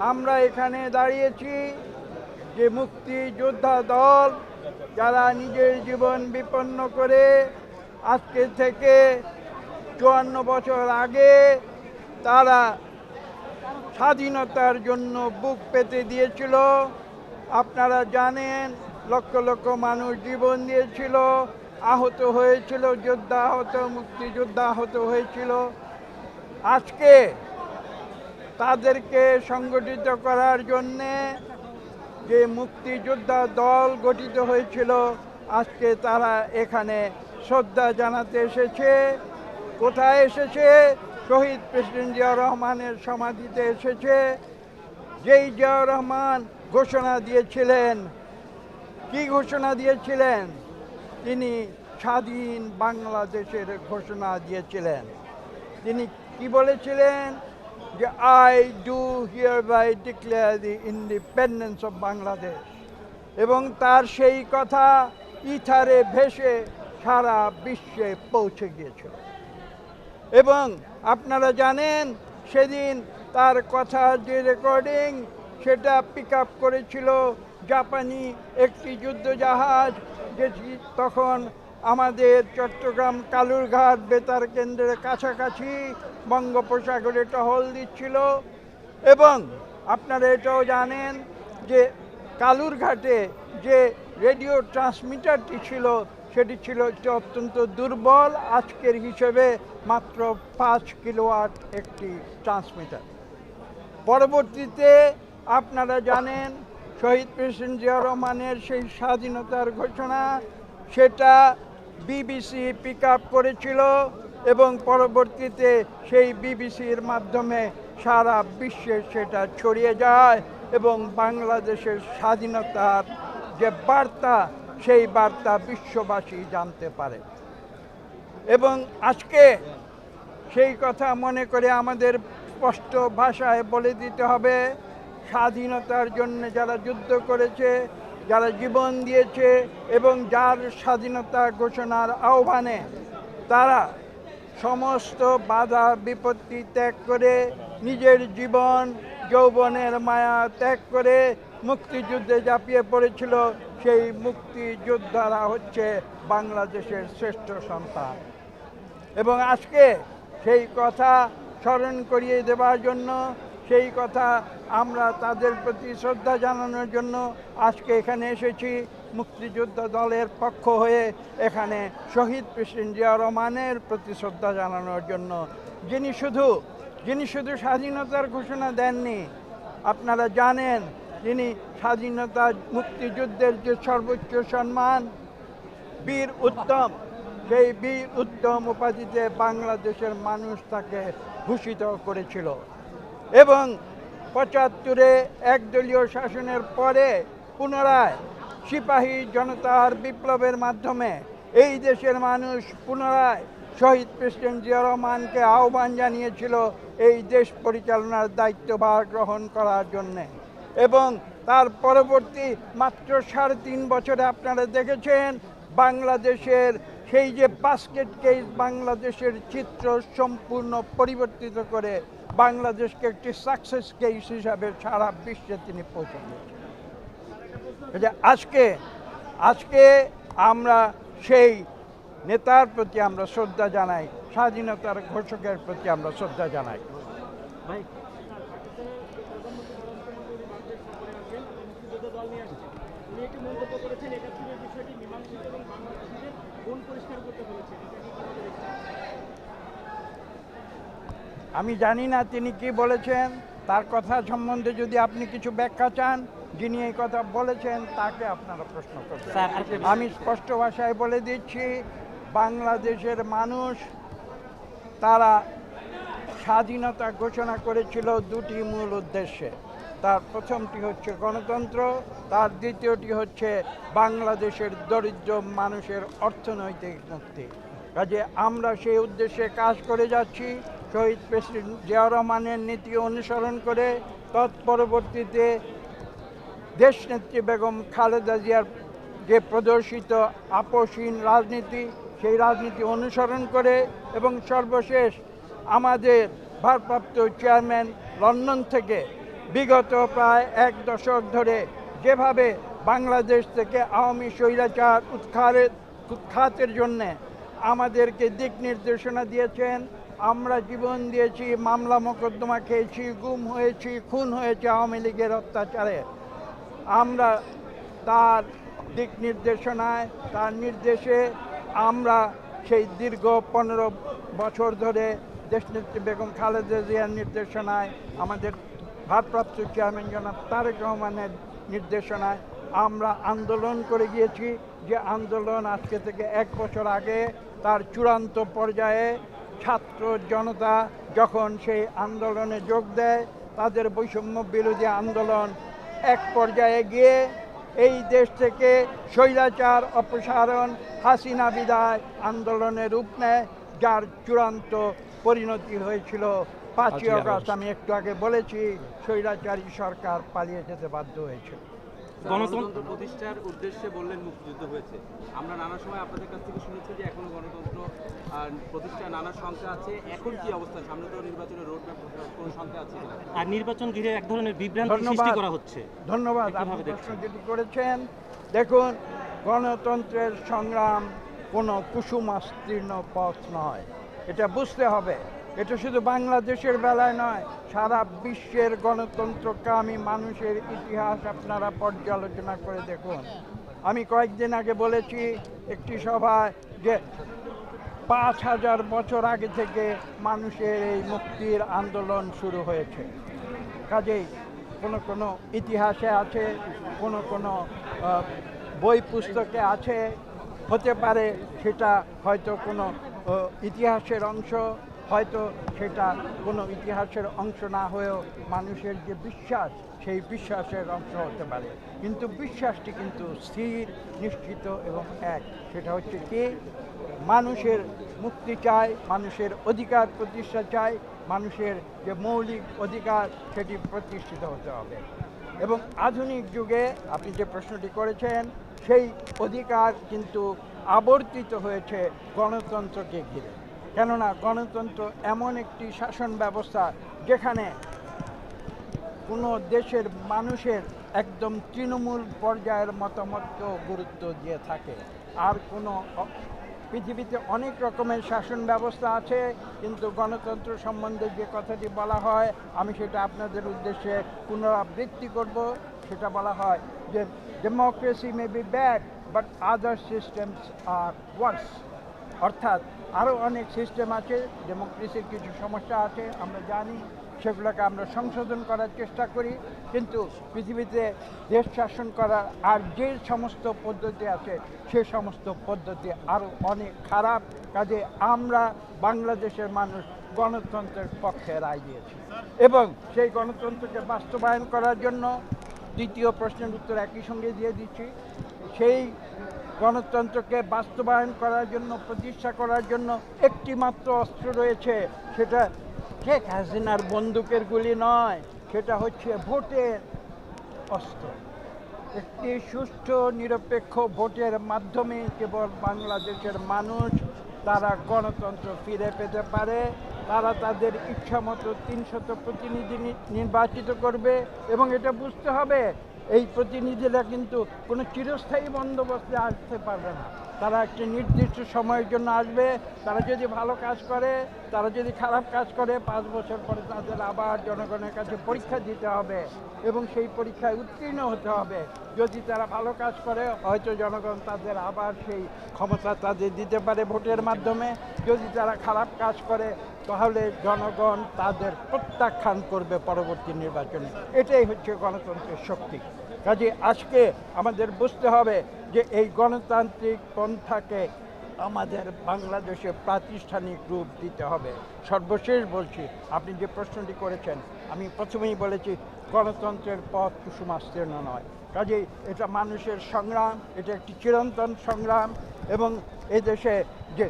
আমরা এখানে দাঁড়িয়েছি যে মুক্তি যোদ্ধা দল যারা নিজের জীবন বিপন্ন করে আজকে থেকে চুয়ান্ন বছর আগে তারা স্বাধীনতার জন্য বুক পেতে দিয়েছিল। আপনারা জানেন, লক্ষ লক্ষ মানুষ জীবন দিয়েছিল, আহত হয়েছিল, যোদ্ধা আহত, মুক্তিযোদ্ধা আহত হয়েছিল। আজকে তাদেরকে সংগঠিত করার জন্যে যে মুক্তিযোদ্ধা দল গঠিত হয়েছিল, আজকে তারা এখানে শ্রদ্ধা জানাতে এসেছে। কোথায় এসেছে? শহীদ প্রেসিডেন্ট জিয়াউর রহমানের সমাধিতে এসেছে। যেই জিয়াউর রহমান ঘোষণা দিয়েছিলেন, কি ঘোষণা দিয়েছিলেন? তিনি স্বাধীন বাংলাদেশের ঘোষণা দিয়েছিলেন। তিনি কি বলেছিলেন? Do hereby declare the independence of Bangladesh এবং তার সেই কথা ইথারে ভেসে সারা বিশ্বে পৌঁছে গিয়েছিল। এবং আপনারা জানেন, সেদিন তার কথা যে রেকর্ডিং সেটা পিক আপ করেছিল জাপানি একটি যুদ্ধজাহাজ, যেটি তখন আমাদের চট্টগ্রাম কালুরঘাট বেতার কেন্দ্রের কাছাকাছি বঙ্গোপসাগরে টহল দিচ্ছিল এবং আপনারা এটাও জানেন যে কালুরঘাটে যে রেডিও ট্রান্সমিটারটি ছিল, সেটি ছিল একটি অত্যন্ত দুর্বল, আজকের হিসেবে মাত্র পাঁচ কিলোওয়াট একটি ট্রান্সমিটার। পরবর্তীতে আপনারা জানেন শহীদ প্রেসিডেন্ট জিয়া রহমানের সেই স্বাধীনতার ঘোষণা, সেটা বিবিসি পিক করেছিল এবং পরবর্তীতে সেই বিবিসির মাধ্যমে সারা বিশ্বে সেটা ছড়িয়ে যায় এবং বাংলাদেশের স্বাধীনতার যে বার্তা, সেই বার্তা বিশ্ববাসী জানতে পারে। এবং আজকে সেই কথা মনে করে আমাদের স্পষ্ট ভাষায় বলে দিতে হবে, স্বাধীনতার জন্য যারা যুদ্ধ করেছে যারা জীবন দিয়েছে এবং যার স্বাধীনতা ঘোষণার আহ্বানে তারা সমস্ত বাধা বিপত্তি ত্যাগ করে নিজের জীবন, যৌবনের মায়া ত্যাগ করে মুক্তিযুদ্ধে ঝাঁপিয়ে পড়েছিল। সেই মুক্তিযোদ্ধারা হচ্ছে বাংলাদেশের শ্রেষ্ঠ সন্তান। এবং আজকে সেই কথা স্মরণ করিয়ে দেওয়ার জন্য সেই কথা আমরা তাদের প্রতি শ্রদ্ধা জানানোর জন্য আজকে এখানে এসেছি। মুক্তিযোদ্ধা দলের পক্ষ হয়ে এখানে শহীদ প্রেসিডেন্ট জিয়া রহমানের প্রতি শ্রদ্ধা জানানোর জন্য। যিনি শুধু যিনি শুধু স্বাধীনতার ঘোষণা দেননি, আপনারা জানেন তিনি স্বাধীনতা মুক্তিযুদ্ধের যে সর্বোচ্চ সম্মান, বীর উত্তম, সেই বীর উত্তম উপাধিতে বাংলাদেশের মানুষ তাকে ভূষিত করেছিল। এবং পঁচাত্তরে একদলীয় শাসনের পরে পুনরায় সিপাহী জনতার বিপ্লবের মাধ্যমে এই দেশের মানুষ পুনরায় শহীদ প্রেসিডেন্ট জিয়া রহমানকে আহ্বান জানিয়েছিল এই দেশ পরিচালনার দায়িত্বভার গ্রহণ করার জন্যে। এবং তার পরবর্তী মাত্র সাড়ে তিন বছরে আপনারা দেখেছেন বাংলাদেশের সেই যে বাস্কেট কেস বাংলাদেশের চিত্র সম্পূর্ণ পরিবর্তিত করে বাংলাদেশকে একটি সাকসেস কেস হিসাবে সারা বিশ্বে তিনি পৌঁছে দিয়েছেন। আজকে আজকে আমরা সেই নেতার প্রতি আমরা শ্রদ্ধা জানাই, স্বাধীনতার ঘোষকের প্রতি আমরা শ্রদ্ধা জানাই। মন্তব্য করেছেন বিষয়টি মীমাংসিত এবং বাংলাদেশিদের পরিষ্কার করতে বলেছেন এটা কি করে দেখছেন? আমি জানি না তিনি কি বলেছেন তার কথা সম্বন্ধে যদি আপনি কিছু ব্যাখ্যা চান যিনি এই কথা বলেছেন তাকে আপনারা প্রশ্ন করবেন। আমি স্পষ্ট ভাষায় বলে দিচ্ছি বাংলাদেশের মানুষ তারা স্বাধীনতা ঘোষণা করেছিল দুটি মূল উদ্দেশ্যে। তার প্রথমটি হচ্ছে গণতন্ত্র তার দ্বিতীয়টি হচ্ছে বাংলাদেশের দরিদ্র মানুষের অর্থনৈতিক মুক্তি। কাজে আমরা সেই উদ্দেশ্যে কাজ করে যাচ্ছি শহীদ প্রেসিডেন্ট জিয়াউর রহমানের নীতি অনুসরণ করে তৎপরবর্তীতে দেশনেত্রী বেগম খালেদা জিয়ার যে প্রদর্শিত আপোষহীন রাজনীতি, সেই রাজনীতি অনুসরণ করে এবং সর্বশেষ আমাদের ভারপ্রাপ্ত চেয়ারম্যান লন্ডন থেকে বিগত প্রায় এক দশক ধরে যেভাবে বাংলাদেশ থেকে আওয়ামী স্বৈরাচার উৎখারের উৎখাতের জন্যে আমাদেরকে দিক নির্দেশনা দিয়েছেন আমরা জীবন দিয়েছি, মামলা মোকদ্দমা খেয়েছি, গুম হয়েছি, খুন হয়েছে আওয়ামী লীগের অত্যাচারে। আমরা তার দিক নির্দেশনায়, তার নির্দেশে আমরা সেই দীর্ঘ পনেরো বছর ধরে দেশ দেশনেত্রী বেগম খালেদা জিয়ার নির্দেশনায়, আমাদের ভারপ্রাপ্ত চেয়ারম্যান জনাব তারেক রহমানের নির্দেশনায় আমরা আন্দোলন করে গিয়েছি। যে আন্দোলন আজকে থেকে এক বছর আগে, তার চূড়ান্ত পর্যায়ে ছাত্র জনতা যখন সেই আন্দোলনে যোগ দেয় তাদের বৈষম্য বিরোধী আন্দোলন এক পর্যায়ে গিয়ে এই দেশ থেকে স্বৈরাচার অপসারণ হাসিনা বিদায় আন্দোলনের রূপ নেয় যার চূড়ান্ত পরিণতি হয়েছিল পাঁচই আগস্ট। আমি একটু আগে বলেছি স্বৈরাচারী সরকার পালিয়ে যেতে বাধ্য হয়েছিল। গণতন্ত্র প্রতিষ্ঠার উদ্দেশ্যে বললেন মুক্তিযুদ্ধ হয়েছে। আমরা নানা সময় আপনাদের কাছ থেকে শুনেছি যে এখনও গণতন্ত্র প্রতিষ্ঠার নানা সংখ্যা আছে। এখন কি অবস্থা? সামনে তো নির্বাচনের রোড ম্যাপ কোন সংখ্যা আছে আর নির্বাচন ঘিরে এক ধরনের বিভ্রান্তি সৃষ্টি করা হচ্ছে। ধন্যবাদ আপনি প্রশ্ন যেটি করেছেন। দেখুন গণতন্ত্রের সংগ্রাম কোনো কুসুমাস্তীর্ণ পথ নয়। এটা বুঝতে হবে। এটা শুধু বাংলাদেশের বেলায় নয়, সারা বিশ্বের গণতন্ত্রকামী মানুষের ইতিহাস আপনারা পর্যালোচনা করে দেখুন। আমি কয়েকদিন আগে বলেছি একটি সভায় যে পাঁচ হাজার বছর আগে থেকে মানুষের এই মুক্তির আন্দোলন শুরু হয়েছে। কাজেই কোনো কোনো ইতিহাসে আছে, কোনো কোনো বই পুস্তকে আছে, হতে পারে সেটা হয়তো কোনো ইতিহাসের অংশ হয়তো সেটা কোনো ইতিহাসের অংশ না হয়েও মানুষের যে বিশ্বাস, সেই বিশ্বাসের অংশ হতে পারে। কিন্তু বিশ্বাসটি কিন্তু স্থির, নিশ্চিত এবং এক। সেটা হচ্ছে কি? মানুষের মুক্তি চাই মানুষের অধিকার প্রতিষ্ঠা চায়, মানুষের যে মৌলিক অধিকার, সেটি প্রতিষ্ঠিত হতে হবে। এবং আধুনিক যুগে আপনি যে প্রশ্নটি করেছেন, সেই অধিকার কিন্তু আবর্তিত হয়েছে গণতন্ত্রকে ঘিরে। কেননা গণতন্ত্র এমন একটি শাসন ব্যবস্থা যেখানে কোনো দেশের মানুষের একদম তৃণমূল পর্যায়ের মতামতকেও গুরুত্ব দিয়ে থাকে। আর কোনো পৃথিবীতে অনেক রকমের শাসন ব্যবস্থা আছে, কিন্তু গণতন্ত্র সম্বন্ধে যে কথাটি বলা হয়, আমি সেটা আপনাদের উদ্দেশ্যে পুনরাবৃত্তি করব। সেটা বলা হয় যে democracy may be bad but other systems are worse অর্থাৎ আরও অনেক সিস্টেম আছে ডেমোক্রেসির কিছু সমস্যা আছে, আমরা জানি, সেগুলোকে আমরা সংশোধন করার চেষ্টা করি, কিন্তু পৃথিবীতে দেশ শাসন করার আর যে সমস্ত পদ্ধতি আছে, সে সমস্ত পদ্ধতি আরও অনেক খারাপ। কাজে আমরা বাংলাদেশের মানুষ গণতন্ত্রের পক্ষে রায় দিয়েছি। এবং সেই গণতন্ত্রকে বাস্তবায়ন করার জন্য দ্বিতীয় প্রশ্নের উত্তর একই সঙ্গে দিয়ে দিচ্ছি। সেই গণতন্ত্রকে বাস্তবায়ন করার জন্য, প্রতিষ্ঠা করার জন্য একটি মাত্র অস্ত্র রয়েছে। সেটা শেখ হাসিনার বন্দুকের গুলি নয়, সেটা হচ্ছে ভোটের অস্ত্র। একটি সুষ্ঠু, নিরপেক্ষ ভোটের মাধ্যমে কেবল বাংলাদেশের মানুষ তারা গণতন্ত্র ফিরে পেতে পারে। তারা তাদের ইচ্ছামতো তিনশত প্রতিনিধি নির্বাচিত করবে এবং এটা বুঝতে হবে, এই প্রতিনিধিরা কিন্তু কোনো চিরস্থায়ী বন্দোবস্তে আসতে পারবে না। তারা একটি নির্দিষ্ট সময়ের জন্য আসবে, তারা যদি ভালো কাজ করে, তারা যদি খারাপ কাজ করে, পাঁচ বছর পরে তাদের আবার জনগণের কাছে পরীক্ষা দিতে হবে এবং সেই পরীক্ষায় উত্তীর্ণ হতে হবে। যদি তারা ভালো কাজ করে, হয়তো জনগণ তাদের আবার সেই ক্ষমতা তাদের দিতে পারে ভোটের মাধ্যমে। যদি তারা খারাপ কাজ করে তাহলে জনগণ তাদের প্রত্যাখ্যান করবে পরবর্তী নির্বাচনে। এটাই হচ্ছে গণতন্ত্রের শক্তি। কাজে আজকে আমাদের বুঝতে হবে যে এই গণতান্ত্রিক পন্থাকে আমাদের বাংলাদেশে প্রাতিষ্ঠানিক রূপ দিতে হবে। সর্বশেষ বলছি, আপনি যে প্রশ্নটি করেছেন, আমি প্রথমেই বলেছি, গণতন্ত্রের পথ কুসুমাস্তীর্ণ নয়। কাজেই এটা মানুষের সংগ্রাম, এটা একটি চিরন্তন সংগ্রাম এবং এদেশে যে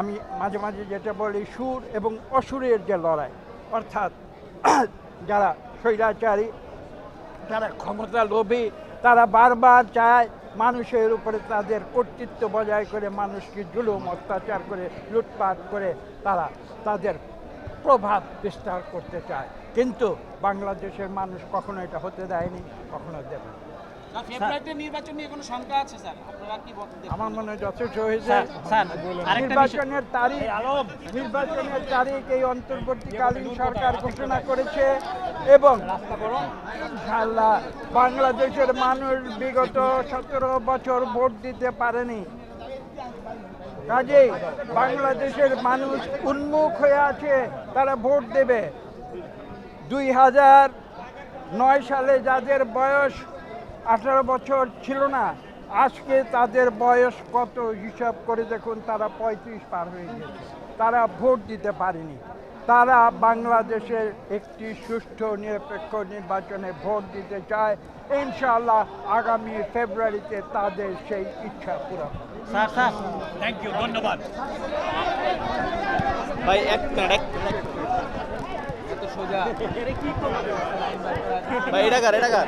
আমি মাঝে মাঝে যেটা বলি, সুর এবং অসুরের যে লড়াই, অর্থাৎ যারা স্বৈরাচারী তারা ক্ষমতা লোভী, তারা বারবার চায় মানুষের উপরে তাদের কর্তৃত্ব বজায় করে, মানুষকে জুলুম, অত্যাচার করে, লুটপাট করে তারা তাদের প্রভাব বিস্তার করতে চায় কিন্তু বাংলাদেশের মানুষ কখনো এটা হতে দেয়নি, কখনো দেবে না। আমার মনে হয় যথেষ্ট হয়েছে। নির্বাচনের তারিখ নির্বাচনের তারিখ এই অন্তর্বর্তীকালীন সরকার ঘোষণা করেছে এবং বাংলাদেশের মানুষ বিগত সতেরো বছর ভোট দিতে পারেনি। কাজেই বাংলাদেশের মানুষ উন্মুখ হয়ে আছে তারা ভোট দেবে। দুই হাজার নয় সালে যাদের বয়স আঠারো বছর ছিল না। আজকে তাদের বয়স কত হিসাব করে দেখুন তারা পঁয়ত্রিশ পার হয়ে গেছে। তারা ভোট দিতে পারেনি। তারা বাংলাদেশের একটি সুষ্ঠু নিরপেক্ষ নির্বাচনে ভোট দিতে চায়। ইনশাআল্লাহ আগামী ফেব্রুয়ারিতে তাদের সেই ইচ্ছা পূরণ হবে। স্যার স্যার এত সোজা। ভাই এটা কার এটা কার?